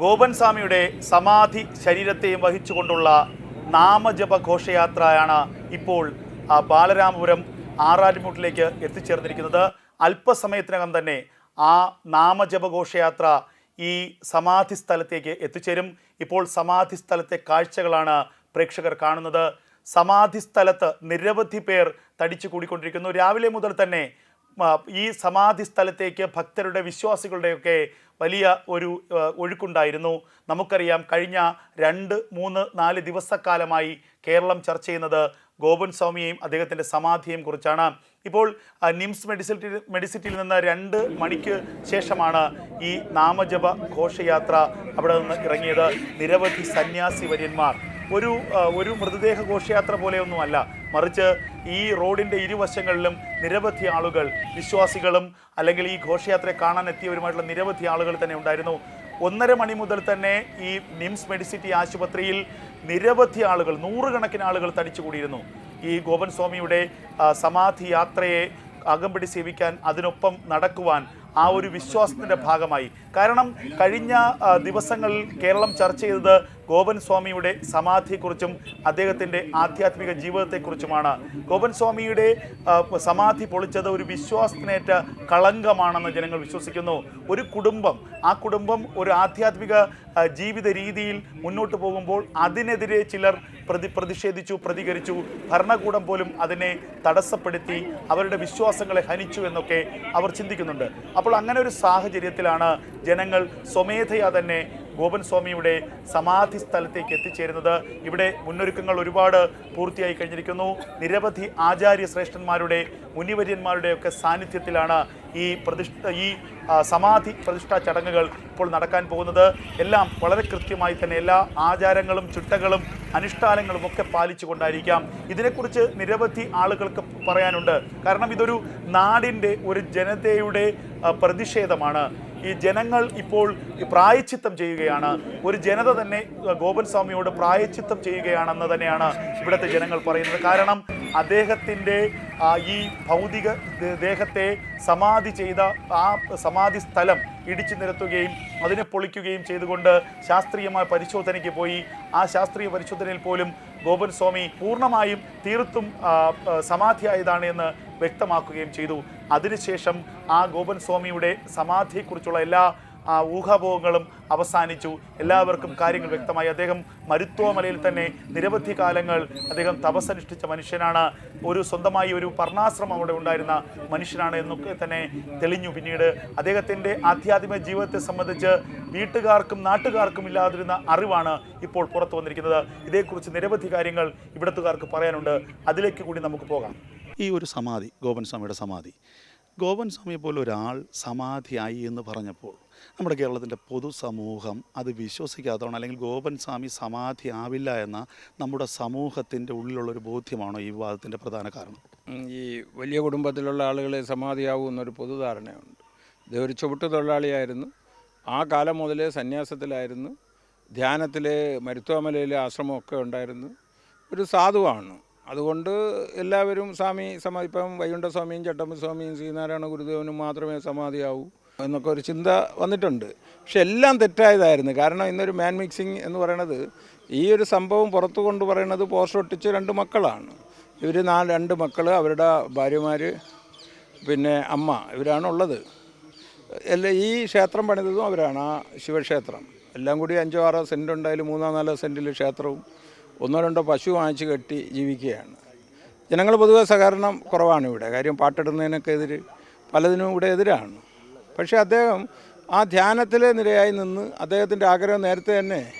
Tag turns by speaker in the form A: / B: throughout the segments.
A: ഗോപൻ സ്വാമിയുടെ സമാധി ശരീരത്തെയും വഹിച്ചുകൊണ്ടുള്ള നാമജപ ഘോഷയാത്രയാണ് ഇപ്പോൾ ബാലരാമപുരം ആറാട്ടുമുട്ടിലേക്ക് എത്തിച്ചേർന്നിരിക്കുന്നത്. അല്പസമയത്തിനകം തന്നെ ആ നാമജപ ഘോഷയാത്ര ഈ സമാധി സ്ഥലത്തേക്ക് എത്തിച്ചേരും. ഇപ്പോൾ സമാധി സ്ഥലത്തെ കാഴ്ചകളാണ് പ്രേക്ഷകർ കാണുന്നത്. സമാധി സ്ഥലത്ത് നിരവധി പേർ തടിച്ചു കൂടിക്കൊണ്ടിരിക്കുന്നു. രാവിലെ മുതൽ തന്നെ ഈ സമാധി സ്ഥലത്തേക്ക് ഭക്തരുടെ വിശ്വാസികളുടെയൊക്കെ വലിയ ഒരു ഒഴുക്കുണ്ടായിരുന്നു. നമുക്കറിയാം കഴിഞ്ഞ രണ്ട് മൂന്ന് നാല് ദിവസക്കാലമായി കേരളം ചർച്ച ചെയ്യുന്നത് ഗോപൻ സ്വാമിയെയും അദ്ദേഹത്തിന്റെ സമാധിയെയും കുറിച്ചാണ്. ഇപ്പോൾ നിംസ് മെഡിസിറ്റി മെഡിസിറ്റിയിൽ നിന്ന് രണ്ട് മണിക്ക് ശേഷമാണ് ഈ നാമജപ ഘോഷയാത്ര അവിടെ നിന്ന് ഇറങ്ങിയത്. നിരവധി സന്യാസി വര്യന്മാർ ഒരു ഒരു മൃതദേഹ ഘോഷയാത്ര പോലെയൊന്നുമല്ല. മറിച്ച് ഈ റോഡിന്റെ ഇരുവശങ്ങളിലും നിരവധി ആളുകൾ വിശ്വാസികളും അല്ലെങ്കിൽ ഈ ഘോഷയാത്രയെ കാണാൻ എത്തിയവരുമായിട്ടുള്ള നിരവധി ആളുകൾ തന്നെ ഉണ്ടായിരുന്നു. ഒന്നര മണി മുതൽ തന്നെ ഈ നിംസ് മെഡിസിറ്റി ആശുപത്രിയിൽ നിരവധി ആളുകൾ നൂറുകണക്കിന് ആളുകൾ തടിച്ചുകൂടിയിരുന്നു. ഈ ഗോപൻ സ്വാമിയുടെ സമാധി യാത്രയെ അകമ്പടി സേവിക്കാൻ അതിനൊപ്പം നടക്കുവാൻ ആ ഒരു വിശ്വാസത്തിന്റെ ഭാഗമായി. കാരണം കഴിഞ്ഞ ദിവസങ്ങളിൽ കേരളം ചർച്ച ചെയ്തത് ഗോപൻ സ്വാമിയുടെ സമാധിയെക്കുറിച്ചും അദ്ദേഹത്തിന്റെ ആധ്യാത്മിക ജീവിതത്തെക്കുറിച്ചുമാണ്. ഗോപൻ സ്വാമിയുടെ സമാധി പൊളിച്ചത് ഒരു വിശ്വാസത്തിനേറ്റ കളങ്കമാണെന്ന് ജനങ്ങൾ വിശ്വസിക്കുന്നു. ഒരു കുടുംബം ആ കുടുംബം ഒരു ആധ്യാത്മിക ജീവിത രീതിയിൽ മുന്നോട്ട് പോകുമ്പോൾ അതിനെതിരെ ചിലർ പ്രതി പ്രതിഷേധിച്ചു പ്രതികരിച്ചു ഭരണകൂടം പോലും അതിനെ തടസ്സപ്പെടുത്തി അവരുടെ വിശ്വാസങ്ങളെ ഹനിച്ചു എന്നൊക്കെ അവർ ചിന്തിക്കുന്നുണ്ട്. അപ്പോൾ അങ്ങനെ ഒരു സാഹചര്യത്തിലാണ് ജനങ്ങൾ സ്വമേധയാ തന്നെ ഗോപൻ സ്വാമിയുടെ സമാധി സ്ഥലത്തേക്ക് എത്തിച്ചേരുന്നത്. ഇവിടെ മുന്നൊരുക്കങ്ങൾ ഒരുപാട് പൂർത്തിയായി കഴിഞ്ഞിരിക്കുന്നു. നിരവധി ആചാര്യ ശ്രേഷ്ഠന്മാരുടെ മുനിവര്യന്മാരുടെ ഒക്കെ സാന്നിധ്യത്തിലാണ് ഈ പ്രതിഷ്ഠ ഈ സമാധി പ്രതിഷ്ഠാ ചടങ്ങുകൾ ഇപ്പോൾ നടക്കാൻ പോകുന്നത്. എല്ലാം വളരെ കൃത്യമായി തന്നെ എല്ലാ ആചാരങ്ങളും ചിട്ടകളും അനുഷ്ഠാനങ്ങളും ഒക്കെ പാലിച്ചുകൊണ്ടായിരിക്കാം. ഇതിനെക്കുറിച്ച് നിരവധി ആളുകൾക്ക് പറയാനുണ്ട്. കാരണം ഇതൊരു നാടിന്റെ ഒരു ജനതയുടെ പ്രതിഷേധമാണ്. ഈ ജനങ്ങൾ ഇപ്പോൾ പ്രായച്ചിത്തം ചെയ്യുകയാണ്. ഒരു ജനത തന്നെ ഗോപൻ സ്വാമിയോട് പ്രായച്ചിത്തം ചെയ്യുകയാണെന്ന് തന്നെയാണ് ഇവിടുത്തെ ജനങ്ങൾ പറയുന്നത്. കാരണം അദ്ദേഹത്തിന്റെ ഈ ഭൗതിക ദേഹത്തെ സമാധി ചെയ്ത ആ സമാധി സ്ഥലം ഇടിച്ചു നിരത്തുകയും അതിനെ പൊളിക്കുകയും ചെയ്തുകൊണ്ട് ശാസ്ത്രീയമായ പരിശോധനയ്ക്ക് പോയി. ആ ശാസ്ത്രീയ പരിശോധനയിൽ പോലും ഗോപൻ സ്വാമി പൂർണമായും തീർത്തും സമാധിയായതാണ് എന്ന് വ്യക്തമാക്കുകയും ചെയ്തു. അതിനുശേഷം ആ ഗോപൻ സ്വാമിയുടെ സമാധിയെക്കുറിച്ചുള്ള എല്ലാ ആ ഊഹാഭോഗങ്ങളും അവസാനിച്ചു. എല്ലാവർക്കും കാര്യങ്ങൾ വ്യക്തമായി. അദ്ദേഹം മരുത്വമലയിൽ തന്നെ നിരവധി കാലങ്ങൾ അദ്ദേഹം തപസ്സനുഷ്ഠിച്ച മനുഷ്യനാണ്. ഒരു സ്വന്തമായി ഒരു പർണാശ്രമം അവിടെ ഉണ്ടായിരുന്ന മനുഷ്യനാണ് എന്നൊക്കെ തന്നെ തെളിഞ്ഞു പിന്നീട്. അദ്ദേഹത്തിന്റെ ആധ്യാത്മിക ജീവിതത്തെ സംബന്ധിച്ച് വീട്ടുകാർക്കും നാട്ടുകാർക്കും ഇല്ലാതിരുന്ന അറിവാണ് ഇപ്പോൾ പുറത്തു വന്നിരിക്കുന്നത്. ഇതേക്കുറിച്ച് നിരവധി കാര്യങ്ങൾ ഇവിടത്തുകാർക്ക് പറയാനുണ്ട്. അതിലേക്ക് കൂടി നമുക്ക് പോകാം.
B: ഈ ഒരു സമാധി ഗോപൻ സ്വാമിയുടെ സമാധി ഗോപൻ സ്വാമിയെ പോലെ ഒരാൾ സമാധിയായി എന്ന് പറഞ്ഞപ്പോൾ നമ്മുടെ കേരളത്തിന്റെ പൊതുസമൂഹം അത് വിശ്വസിക്കാത്തതാണ് അല്ലെങ്കിൽ ഗോപൻ സ്വാമി സമാധി ആവില്ല എന്ന നമ്മുടെ സമൂഹത്തിന്റെ ഉള്ളിലുള്ളൊരു ബോധ്യമാണോ ഈ വിവാദത്തിന്റെ പ്രധാന കാരണം?
C: ഈ വലിയ കുടുംബത്തിലുള്ള ആളുകളെ സമാധിയാവും എന്നൊരു പൊതുധാരണയുണ്ട്. ഇത് ഒരു ചുവട്ട് തൊഴിലാളിയായിരുന്നു. ആ കാലം മുതലേ സന്യാസത്തിലായിരുന്നു. ധ്യാനത്തിൽ മരുത്വമലയിലെ ആശ്രമമൊക്കെ ഉണ്ടായിരുന്നു. ഒരു സാധുവാണ്. അതുകൊണ്ട് എല്ലാവരും സ്വാമി സമാധി ഇപ്പം വൈകുണ്ഠ സ്വാമിയും ചട്ടമ്പ സ്വാമിയും ശ്രീനാരായണ ഗുരുദേവനും മാത്രമേ സമാധിയാവൂ എന്നൊക്കെ ഒരു ചിന്ത വന്നിട്ടുണ്ട്. പക്ഷെ എല്ലാം തെറ്റായതായിരുന്നു. കാരണം ഇന്നൊരു മാൻ മിക്സിങ് എന്ന് പറയുന്നത് ഈ ഒരു സംഭവം പുറത്തു കൊണ്ട് പറയുന്നത് പോസ്റ്റ് ഒട്ടിച്ച് രണ്ട് മക്കളാണ്. ഇവർ നാല് രണ്ട് മക്കൾ അവരുടെ ഭാര്യമാർ പിന്നെ അമ്മ ഇവരാണ് ഉള്ളത്. എല്ലാ ഈ ക്ഷേത്രം പണിതതും അവരാണ് ആ ശിവക്ഷേത്രം. എല്ലാം കൂടി അഞ്ചോ ആറോ സെന്റ് ഉണ്ടായാലും മൂന്നോ നാലോ സെന്റിൽ ക്ഷേത്രവും ഒന്നോ രണ്ടോ പശു വാങ്ങിച്ച് കെട്ടി ജീവിക്കുകയാണ്. ജനങ്ങൾ പൊതുവെ സഹകരണം കുറവാണ് ഇവിടെ. കാര്യം പാട്ടിടുന്നതിനൊക്കെ എതിര് പലതിനും ഇവിടെ എതിരാണ്. പക്ഷേ അദ്ദേഹം ആ ധ്യാനത്തിലെ നിരയായി നിന്ന് അദ്ദേഹത്തിന്റെ ആഗ്രഹം നേരത്തെ തന്നെ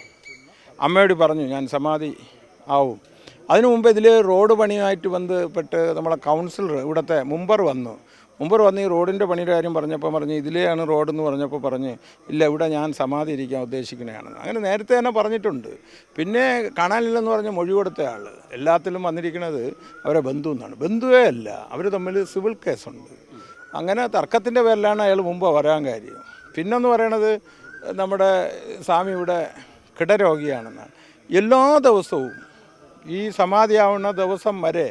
C: അമ്മയോട് പറഞ്ഞു ഞാൻ സമാധി ആവും. അതിനു മുമ്പ് ഇതിൽ റോഡ് പണിയുമായിട്ട് ബന്ധപ്പെട്ട് നമ്മളെ കൗൺസിലർ ഇവിടുത്തെ മുമ്പർ വന്നു. മുമ്പർ വന്ന് ഈ റോഡിന്റെ പണിയുടെ കാര്യം പറഞ്ഞപ്പോൾ പറഞ്ഞ് ഇതിലെയാണ് റോഡെന്ന് പറഞ്ഞപ്പോൾ പറഞ്ഞ് ഇല്ല ഇവിടെ ഞാൻ സമാധി ഇരിക്കാൻ ഉദ്ദേശിക്കുന്നതാണ് അങ്ങനെ നേരത്തെ തന്നെ പറഞ്ഞിട്ടുണ്ട്. പിന്നെ കാണാനില്ലെന്ന് പറഞ്ഞ് മൊഴി കൊടുത്ത ആൾ എല്ലാത്തിലും വന്നിരിക്കുന്നത് അവരെ ബന്ധു എന്നാണ്. ബന്ധുവേ അല്ല അവർ തമ്മിൽ സിവിൽ കേസുണ്ട്. അങ്ങനെ തർക്കത്തിന്റെ പേരിലാണ് അയാൾ മുമ്പ് വരാൻ കാര്യം. പിന്നെന്ന് പറയണത് നമ്മുടെ സ്വാമി ഇവിടെ കിടരോഗിയാണെന്നാണ്. എല്ലാ ദിവസവും ഈ സമാധിയാവുന്ന ദിവസം വരെ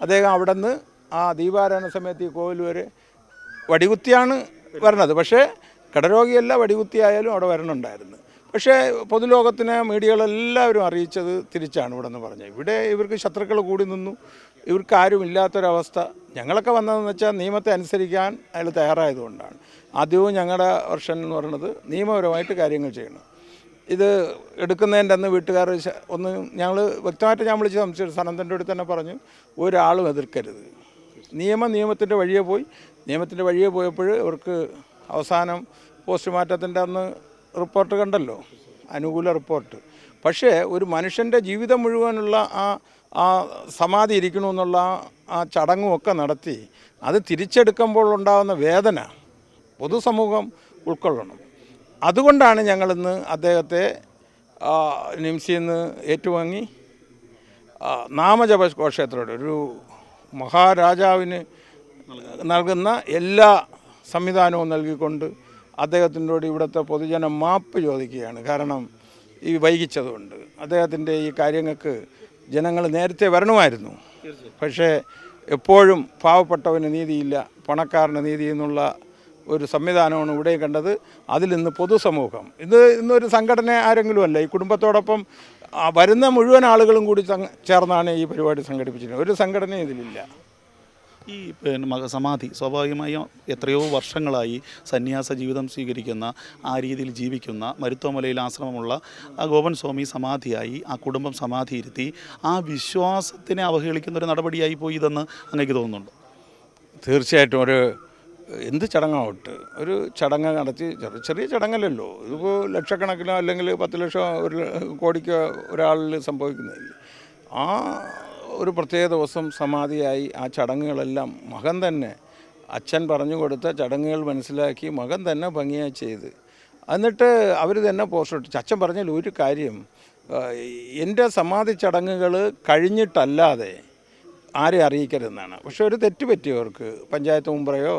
C: അദ്ദേഹം അവിടെ നിന്ന് ആ ദീപാരാധന സമയത്ത് ഈ കോവിൽ വരെ വടികുത്തിയാണ് വരണത്. പക്ഷേ കടരോഗിയല്ല വടികുത്തിയായാലും അവിടെ വരണുണ്ടായിരുന്നു. പക്ഷേ പൊതുലോകത്തിന് മീഡിയകളെല്ലാവരും അറിയിച്ചത് തിരിച്ചാണ് ഇവിടെ നിന്ന് പറഞ്ഞത്. ഇവിടെ ഇവർക്ക് ശത്രുക്കൾ കൂടി നിന്നു. ഇവർക്ക് ആരും ഇല്ലാത്തൊരവസ്ഥ ഞങ്ങളൊക്കെ വന്നതെന്ന് വെച്ചാൽ നിയമത്തെ അനുസരിക്കാൻ അയാൾ തയ്യാറായതുകൊണ്ടാണ്. ആദ്യവും ഞങ്ങളുടെ വർഷൻ എന്ന് പറയുന്നത് നിയമപരമായിട്ട് കാര്യങ്ങൾ ചെയ്യണം. ഇത് എടുക്കുന്നതിന്റെ അന്ന് വീട്ടുകാർ ഒന്ന് ഞങ്ങൾ വ്യക്തമായിട്ട് ഞാൻ വിളിച്ച് സംശയം സനന്തന്റെ അടുത്ത് തന്നെ പറഞ്ഞു ഒരാളും എതിർക്കരുത്. നിയമം നിയമത്തിന്റെ വഴിയെ പോയി. നിയമത്തിന്റെ വഴിയെ പോയപ്പോൾ ഇവർക്ക് അവസാനം പോസ്റ്റ് പോസ്റ്റ്മോർട്ടത്തിന്റെ അന്ന് റിപ്പോർട്ട് കണ്ടല്ലോ. അനുകൂല റിപ്പോർട്ട്. പക്ഷേ ഒരു മനുഷ്യന്റെ ജീവിതം മുഴുവനുള്ള ആ ആ സമാധി ഇരിക്കണമെന്നുള്ള ആ- ചടങ്ങുമൊക്കെ നടത്തി. അത് തിരിച്ചെടുക്കുമ്പോൾ ഉണ്ടാകുന്ന വേദന പൊതുസമൂഹം ഉൾക്കൊള്ളണം. അതുകൊണ്ടാണ് ഞങ്ങളിന്ന് അദ്ദേഹത്തെ നിന്ന് ഏറ്റുവാങ്ങി നാമജപ ഘോഷയാത്രയുടെ ഒരു മഹാരാജാവിന് നൽകുന്ന എല്ലാ സംവിധാനവും നൽകിക്കൊണ്ട് അദ്ദേഹത്തിനോട് ഇവിടുത്തെ പൊതുജനം മാപ്പ് ചോദിക്കുകയാണ്. കാരണം ഈ വൈകിച്ചതുകൊണ്ട് അദ്ദേഹത്തിന്റെ ഈ കാര്യങ്ങൾക്ക് ജനങ്ങൾ നേരത്തെ വരണമായിരുന്നു. പക്ഷേ എപ്പോഴും പാവപ്പെട്ടവന് നീതിയില്ല പണക്കാരന് നീതി എന്നുള്ള ഒരു സംവിധാനമാണ് ഇവിടെ കണ്ടത്. അതിൽ നിന്ന് പൊതുസമൂഹം. ഇത് ഇന്നൊരു സംഘടന ആരെങ്കിലും അല്ല. ഈ കുടുംബത്തോടൊപ്പം വരുന്ന മുഴുവൻ ആളുകളും കൂടി ചേർന്നാണ് ഈ പരിപാടി സംഘടിപ്പിച്ചിരുന്നത്. ഒരു സംഘടന ഇതിലില്ല.
B: ഈ പിന്നെ സമാധി സ്വാഭാവികമായും എത്രയോ വർഷങ്ങളായി സന്യാസ ജീവിതം സ്വീകരിക്കുന്ന ആ രീതിയിൽ ജീവിക്കുന്ന മരുത്തോമലയിൽ ആശ്രമമുള്ള ആ ഗോപൻ സ്വാമി സമാധിയായി ആ കുടുംബം സമാധി ഇരുത്തി ആ വിശ്വാസത്തിനെ അവഹേളിക്കുന്ന ഒരു നടപടിയായി പോയി ഇതെന്ന് അങ്ങേക്ക് തോന്നുന്നുണ്ട്?
C: തീർച്ചയായിട്ടും ഒരു എന്ത് ചടങ്ങാവട്ടെ. ഒരു ചടങ്ങ് നടത്തി ചെറിയ ചടങ്ങല്ലല്ലോ. ഇതിപ്പോൾ ലക്ഷക്കണക്കിനോ അല്ലെങ്കിൽ പത്ത് ലക്ഷം ഒരു കോടിക്കോ ഒരാളിൽ സംഭവിക്കുന്നില്ല ആ ഒരു പ്രത്യേക ദിവസം സമാധിയായി ആ ചടങ്ങുകളെല്ലാം മകൻ തന്നെ അച്ഛൻ പറഞ്ഞു കൊടുത്ത ചടങ്ങുകൾ മനസ്സിലാക്കി മകൻ തന്നെ ഭംഗിയായി ചെയ്ത്. എന്നിട്ട് അവർ തന്നെ പോസ്റ്റ് ഇട്ടു. അച്ഛൻ പറഞ്ഞാൽ ഒരു കാര്യം എന്റെ സമാധി ചടങ്ങുകൾ കഴിഞ്ഞിട്ടല്ലാതെ ആരെ അറിയിക്കരുതെന്നാണ്. പക്ഷെ ഒരു തെറ്റ് പറ്റിയവർക്ക് പഞ്ചായത്ത് മുമ്പറയോ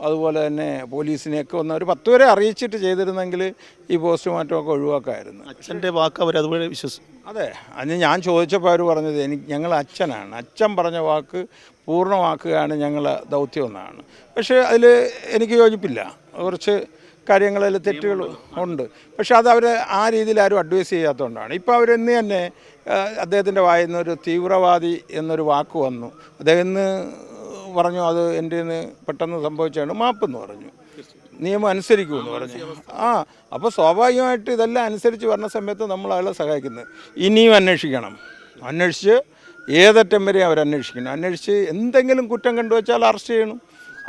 C: അതുപോലെ തന്നെ പോലീസിനെയൊക്കെ ഒന്ന് ഒരു പത്ത് വരെ അറിയിച്ചിട്ട് ചെയ്തിരുന്നെങ്കിൽ ഈ പോസ്റ്റ്മോർട്ടമൊക്കെ ഒഴിവാക്കായിരുന്നു.
B: അച്ഛന്റെ വാക്ക് അവർ അതുപോലെ വിശ്വസിച്ചു
C: അതെ അന്ന് ഞാൻ ചോദിച്ചപ്പോൾ അവർ പറഞ്ഞത് എനിക്ക് ഞങ്ങൾ അച്ഛനാണ്. അച്ഛൻ പറഞ്ഞ വാക്ക് പൂർണമാക്കുകയാണ് ഞങ്ങളെ ദൗത്യം എന്നാണ് പക്ഷേ അതിൽ എനിക്ക് യോജിപ്പില്ല. കുറച്ച് കാര്യങ്ങളിൽ തെറ്റുകൾ ഉണ്ട്. പക്ഷെ അത് അവർ ആ രീതിയിൽ ആരും അഡ്വൈസ് ചെയ്യാത്തതുകൊണ്ടാണ്. ഇപ്പോൾ അവരിന്ന് തന്നെ അദ്ദേഹത്തിന്റെ വായിൽ നിന്ന് ഒരു തീവ്രവാദി എന്നൊരു വാക്ക് വന്നു. അദ്ദേഹം ഇന്ന് പറഞ്ഞു അത് എന്റെ പെട്ടെന്ന് സംഭവിച്ചാണ് മാപ്പെന്ന് പറഞ്ഞു. നിയമം അനുസരിക്കുമെന്ന് പറഞ്ഞു. ആ അപ്പോൾ സ്വാഭാവികമായിട്ട് ഇതെല്ലാം അനുസരിച്ച് വരുന്ന സമയത്ത് നമ്മൾ അയാളെ സഹായിക്കുന്നത്. ഇനിയും അന്വേഷിക്കണം. അന്വേഷിച്ച് ഏതറ്റം വരെ അവരന്വേഷിക്കണം അന്വേഷിച്ച് എന്തെങ്കിലും കുറ്റം കണ്ടുവച്ചാൽ അറസ്റ്റ് ചെയ്യണം.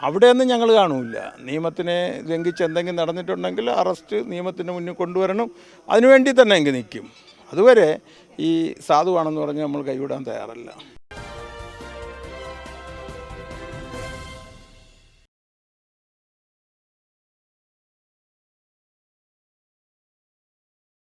C: അവിടെയൊന്നും ഞങ്ങൾ കാണൂല. നിയമത്തിനെ ലംഘിച്ച് എന്തെങ്കിലും നടന്നിട്ടുണ്ടെങ്കിൽ അറസ്റ്റ് നിയമത്തിന് മുന്നിൽ കൊണ്ടുവരണം. അതിനുവേണ്ടി തന്നെ എങ്കിൽ നിൽക്കും. അതുവരെ ഈ സാധുവാണെന്ന് പറഞ്ഞ് നമ്മൾ കൈവിടാൻ തയ്യാറല്ല.